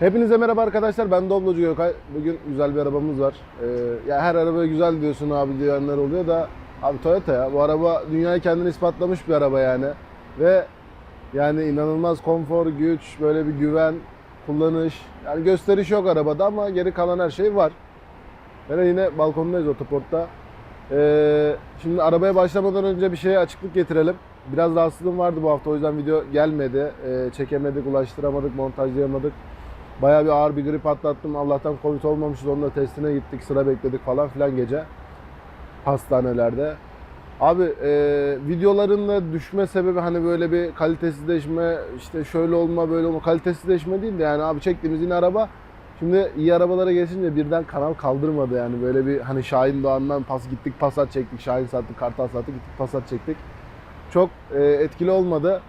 Hepinize merhaba arkadaşlar. Ben Doblocu Gökay. Bugün güzel bir arabamız var. Ee, ya her araba güzel diyorsun abi diyenler oluyor da abi Toyota ya. Bu araba dünyaya kendini ispatlamış bir araba yani. Ve yani inanılmaz konfor, güç, böyle bir güven, kullanış. Yani gösteriş yok arabada ama geri kalan her şey var. Ve yine balkondayız otoportta. Ee, şimdi arabaya başlamadan önce bir şeye açıklık getirelim. Biraz rahatsızlığım vardı bu hafta o yüzden video gelmedi. Ee, çekemedik, ulaştıramadık, montajlayamadık. Bayağı bir ağır bir grip atlattım. Allah'tan Covid olmamışız. Onun da testine gittik, sıra bekledik falan filan gece. Hastanelerde. Abi e, videoların da düşme sebebi hani böyle bir kalitesizleşme, işte şöyle olma böyle olma. Kalitesizleşme değil de yani abi çektiğimiz yine araba. Şimdi iyi arabalara geçince birden kanal kaldırmadı yani böyle bir hani Şahin Doğan'dan pas gittik Passat çektik, Şahin sattık, Kartal sattık, gittik Passat çektik. Çok e, etkili olmadı.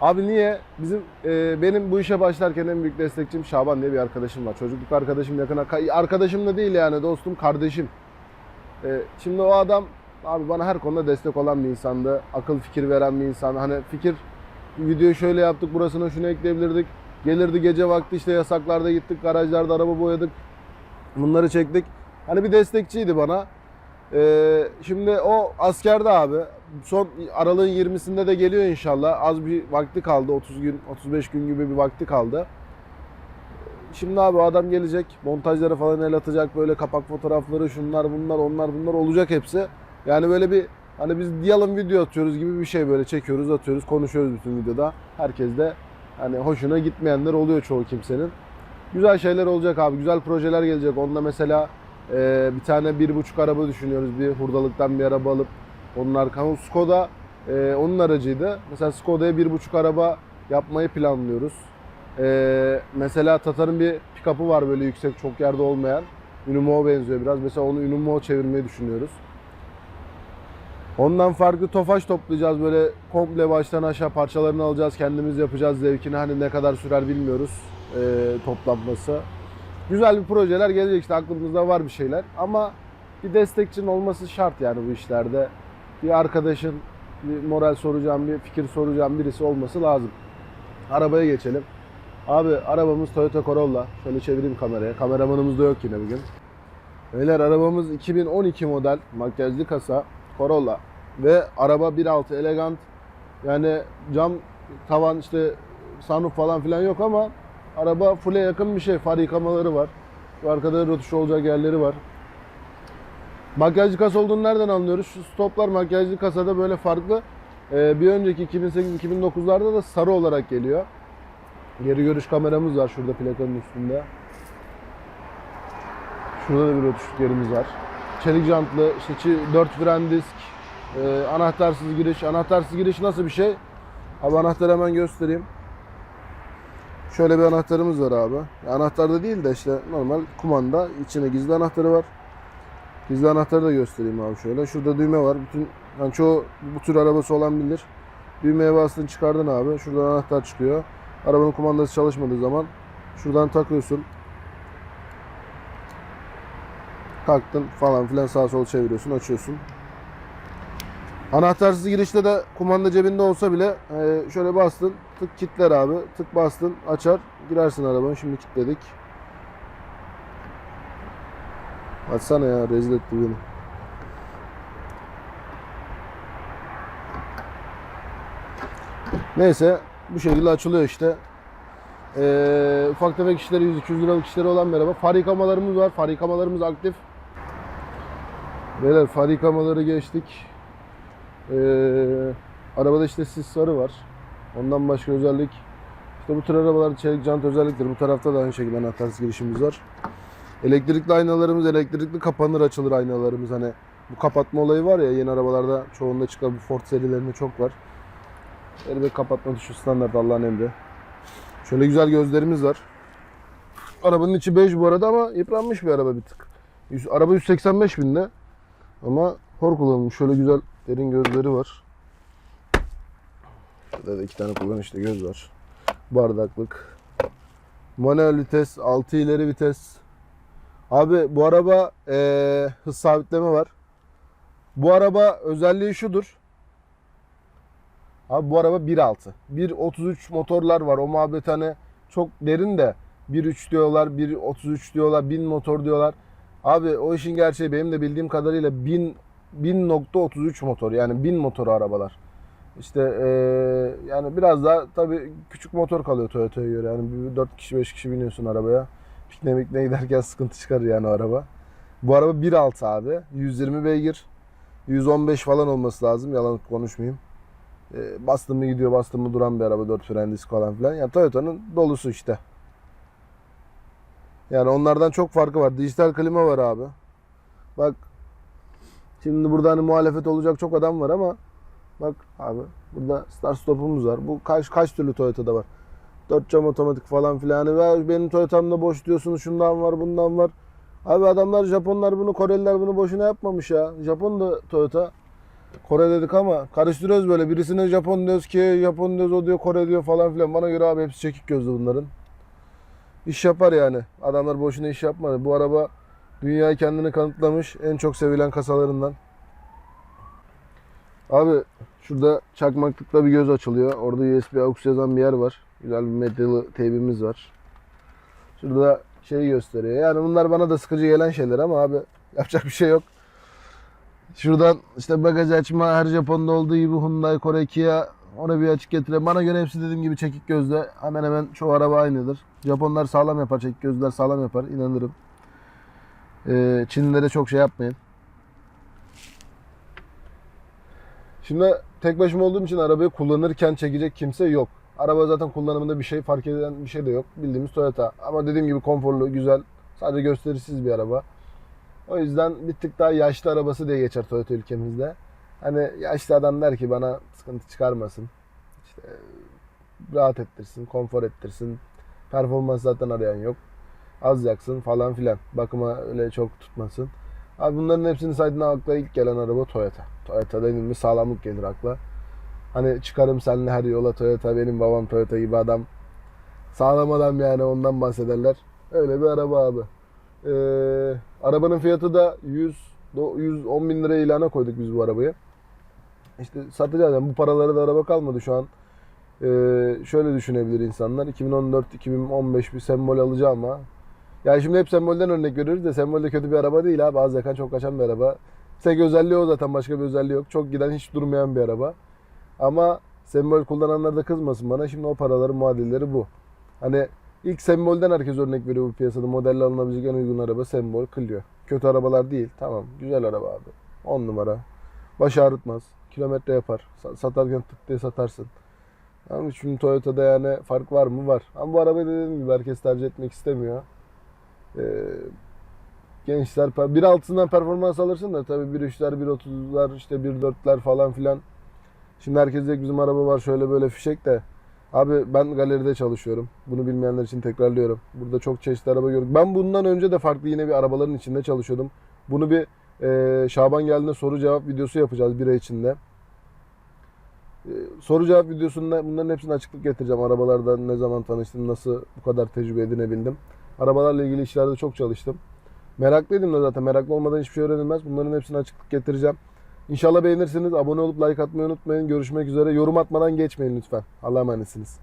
Abi niye? Bizim e, benim bu işe başlarken en büyük destekçim Şaban diye bir arkadaşım var. Çocukluk arkadaşım yakın arka- arkadaşım da değil yani dostum, kardeşim. E, şimdi o adam abi bana her konuda destek olan bir insandı. Akıl fikir veren bir insan. Hani fikir videoyu şöyle yaptık, burasına şunu ekleyebilirdik. Gelirdi gece vakti işte yasaklarda gittik, garajlarda araba boyadık. Bunları çektik. Hani bir destekçiydi bana. Ee, şimdi o askerde abi. Son aralığın 20'sinde de geliyor inşallah. Az bir vakti kaldı. 30 gün, 35 gün gibi bir vakti kaldı. Şimdi abi adam gelecek. Montajları falan el atacak. Böyle kapak fotoğrafları şunlar bunlar onlar bunlar olacak hepsi. Yani böyle bir hani biz diyelim video atıyoruz gibi bir şey böyle çekiyoruz atıyoruz konuşuyoruz bütün videoda. Herkes de hani hoşuna gitmeyenler oluyor çoğu kimsenin. Güzel şeyler olacak abi. Güzel projeler gelecek. Onda mesela ee, bir tane bir buçuk araba düşünüyoruz. Bir hurdalıktan bir araba alıp onun arkamı Skoda e, onun aracıydı. Mesela Skoda'ya bir buçuk araba yapmayı planlıyoruz. Ee, mesela Tatar'ın bir pick-up'ı var böyle yüksek çok yerde olmayan. Unimo benziyor biraz. Mesela onu Unimo çevirmeyi düşünüyoruz. Ondan farklı tofaş toplayacağız böyle komple baştan aşağı parçalarını alacağız kendimiz yapacağız zevkini hani ne kadar sürer bilmiyoruz e, toplanması. Güzel bir projeler gelecek işte aklımızda var bir şeyler ama bir destekçinin olması şart yani bu işlerde. Bir arkadaşın bir moral soracağım, bir fikir soracağım birisi olması lazım. Arabaya geçelim. Abi arabamız Toyota Corolla. Şöyle çevireyim kameraya. Kameramanımız da yok yine bugün. Beyler arabamız 2012 model makyajlı kasa Corolla ve araba 1.6 elegant. Yani cam tavan işte sunroof falan filan yok ama araba full'e yakın bir şey. Far yıkamaları var. Arkada rötuş olacak yerleri var. Makyajlı kasa olduğunu nereden anlıyoruz? Şu stoplar makyajlı kasada böyle farklı. Ee, bir önceki 2008-2009'larda da sarı olarak geliyor. Geri görüş kameramız var şurada plakanın üstünde. Şurada da bir rötuşluk yerimiz var. Çelik jantlı, işte 4 fren disk, e, anahtarsız giriş. Anahtarsız giriş nasıl bir şey? Abi anahtarı hemen göstereyim. Şöyle bir anahtarımız var abi. Anahtar da değil de işte normal kumanda. içine gizli anahtarı var. Gizli anahtarı da göstereyim abi şöyle. Şurada düğme var. Bütün yani çoğu bu tür arabası olan bilir. Düğmeye bastın çıkardın abi. Şuradan anahtar çıkıyor. Arabanın kumandası çalışmadığı zaman şuradan takıyorsun. Taktın falan filan sağa sola çeviriyorsun, açıyorsun. Anahtarsız girişte de kumanda cebinde olsa bile e, şöyle bastın, tık kilitler abi. Tık bastın, açar, girersin arabanı. Şimdi kilitledik. Açsana ya, rezil etti beni. Neyse, bu şekilde açılıyor işte. Ee, ufak tefek işleri 100-200 liralık işleri olan bir araba. Far yıkamalarımız var. Far yıkamalarımız aktif. Beyler far yıkamaları geçtik. Ee, arabada işte sis sarı var. Ondan başka özellik. İşte bu tür arabalar çelik jant özelliktir. Bu tarafta da aynı şekilde anahtarsız girişimiz var. Elektrikli aynalarımız, elektrikli kapanır açılır aynalarımız. Hani bu kapatma olayı var ya yeni arabalarda çoğunda çıkan bu Ford serilerinde çok var. Elbette kapatma tuşu standart Allah'ın emri. Şöyle güzel gözlerimiz var. Arabanın içi bej bu arada ama yıpranmış bir araba bir tık. Araba 185 binde ama hor kullanılmış. Şöyle güzel derin gözleri var. Şurada da iki tane kullanışlı göz var. Bardaklık. Manuel vites, 6 ileri vites. Abi bu araba eee, hız sabitleme var. Bu araba özelliği şudur. Abi bu araba 1.6. 1.33 motorlar var. O muhabbet hani çok derin de 1.3 diyorlar, 1.33 diyorlar, 1000 motor diyorlar. Abi o işin gerçeği benim de bildiğim kadarıyla 1000 1000.33 motor yani 1000 motor arabalar. İşte eee, yani biraz daha tabii küçük motor kalıyor Toyota'ya göre. Yani bir 4 kişi 5 kişi biniyorsun arabaya. Pikniğe mikniğe giderken sıkıntı çıkarır yani araba. Bu araba 1.6 abi. 120 beygir. 115 falan olması lazım. Yalan konuşmayayım. E, bastım mı gidiyor, bastım mı duran bir araba. 4 fren disk falan filan. Yani Toyota'nın dolusu işte. Yani onlardan çok farkı var. Dijital klima var abi. Bak şimdi burada hani muhalefet olacak çok adam var ama bak abi burada start stop'umuz var. Bu kaç kaç türlü Toyota'da var. 4 cam otomatik falan filan. "Ya benim Toyota'mda boş diyorsunuz. Şundan var, bundan var. Abi adamlar Japonlar bunu, Koreliler bunu boşuna yapmamış ya. Japon da Toyota. Kore dedik ama karıştırıyoruz böyle. Birisine Japon diyoruz ki Japon diyoruz o diyor Kore diyor falan filan. Bana göre abi hepsi çekik gözlü bunların. İş yapar yani. Adamlar boşuna iş yapmadı. Bu araba dünyaya kendini kanıtlamış. En çok sevilen kasalarından. Abi şurada çakmaklıkta bir göz açılıyor. Orada USB aux yazan bir yer var. Güzel bir medyalı teybimiz var. Şurada şey gösteriyor. Yani bunlar bana da sıkıcı gelen şeyler ama abi yapacak bir şey yok. Şuradan işte bagaj açma her Japon'da olduğu gibi Hyundai, Kore, Kia ona bir açık getirelim. Bana göre hepsi dediğim gibi çekik gözle. Hemen hemen çoğu araba aynıdır. Japonlar sağlam yapar, çekik gözler sağlam yapar. inanırım. Ee, Çinlilere çok şey yapmayın. Şimdi tek başıma olduğum için arabayı kullanırken çekecek kimse yok. Araba zaten kullanımında bir şey fark eden bir şey de yok. Bildiğimiz Toyota. Ama dediğim gibi konforlu, güzel. Sadece gösterişsiz bir araba. O yüzden bir tık daha yaşlı arabası diye geçer Toyota ülkemizde. Hani yaşlı adam der ki bana sıkıntı çıkarmasın. İşte rahat ettirsin, konfor ettirsin. Performans zaten arayan yok. Az yaksın falan filan. Bakıma öyle çok tutmasın. Abi bunların hepsini saydığında akla ilk gelen araba Toyota. Toyota denilmiş sağlamlık gelir akla. Hani çıkarım seninle her yola Toyota benim babam Toyota gibi adam. Sağlam adam yani ondan bahsederler. Öyle bir araba abi. Ee, arabanın fiyatı da 100 do- 110 bin liraya ilana koyduk biz bu arabayı. İşte satacağız yani bu paralara da araba kalmadı şu an. Ee, şöyle düşünebilir insanlar. 2014-2015 bir sembol alacağım ama yani şimdi hep sembolden örnek veriyoruz da sembol de kötü bir araba değil abi. Az yakan çok kaçan bir araba. Tek özelliği o zaten başka bir özelliği yok. Çok giden hiç durmayan bir araba. Ama sembol kullananlar da kızmasın bana. Şimdi o paraların muadilleri bu. Hani ilk sembolden herkes örnek veriyor bu piyasada. Modelle alınabilecek en uygun araba sembol Clio. Kötü arabalar değil. Tamam güzel araba abi. 10 numara. Baş ağrıtmaz. Kilometre yapar. Sa- Satarken tık diye satarsın. Ama şimdi Toyota'da yani fark var mı? Var. Ama bu arabayı dediğim gibi herkes tercih etmek istemiyor. Ee, gençler per- 1.6'sından performans alırsın da tabii 1.3'ler, 1.30'lar, işte 1.4'ler falan filan. Şimdi herkes ki bizim araba var şöyle böyle fişek de. Abi ben galeride çalışıyorum. Bunu bilmeyenler için tekrarlıyorum. Burada çok çeşitli araba gördük. Ben bundan önce de farklı yine bir arabaların içinde çalışıyordum. Bunu bir e, Şaban geldiğinde soru cevap videosu yapacağız bir ay içinde. E, soru cevap videosunda bunların hepsine açıklık getireceğim. Arabalardan ne zaman tanıştım, nasıl bu kadar tecrübe edinebildim. Arabalarla ilgili işlerde çok çalıştım. Meraklıydım da zaten. Meraklı olmadan hiçbir şey öğrenilmez. Bunların hepsine açıklık getireceğim. İnşallah beğenirsiniz. Abone olup like atmayı unutmayın. Görüşmek üzere. Yorum atmadan geçmeyin lütfen. Allah'a emanetsiniz.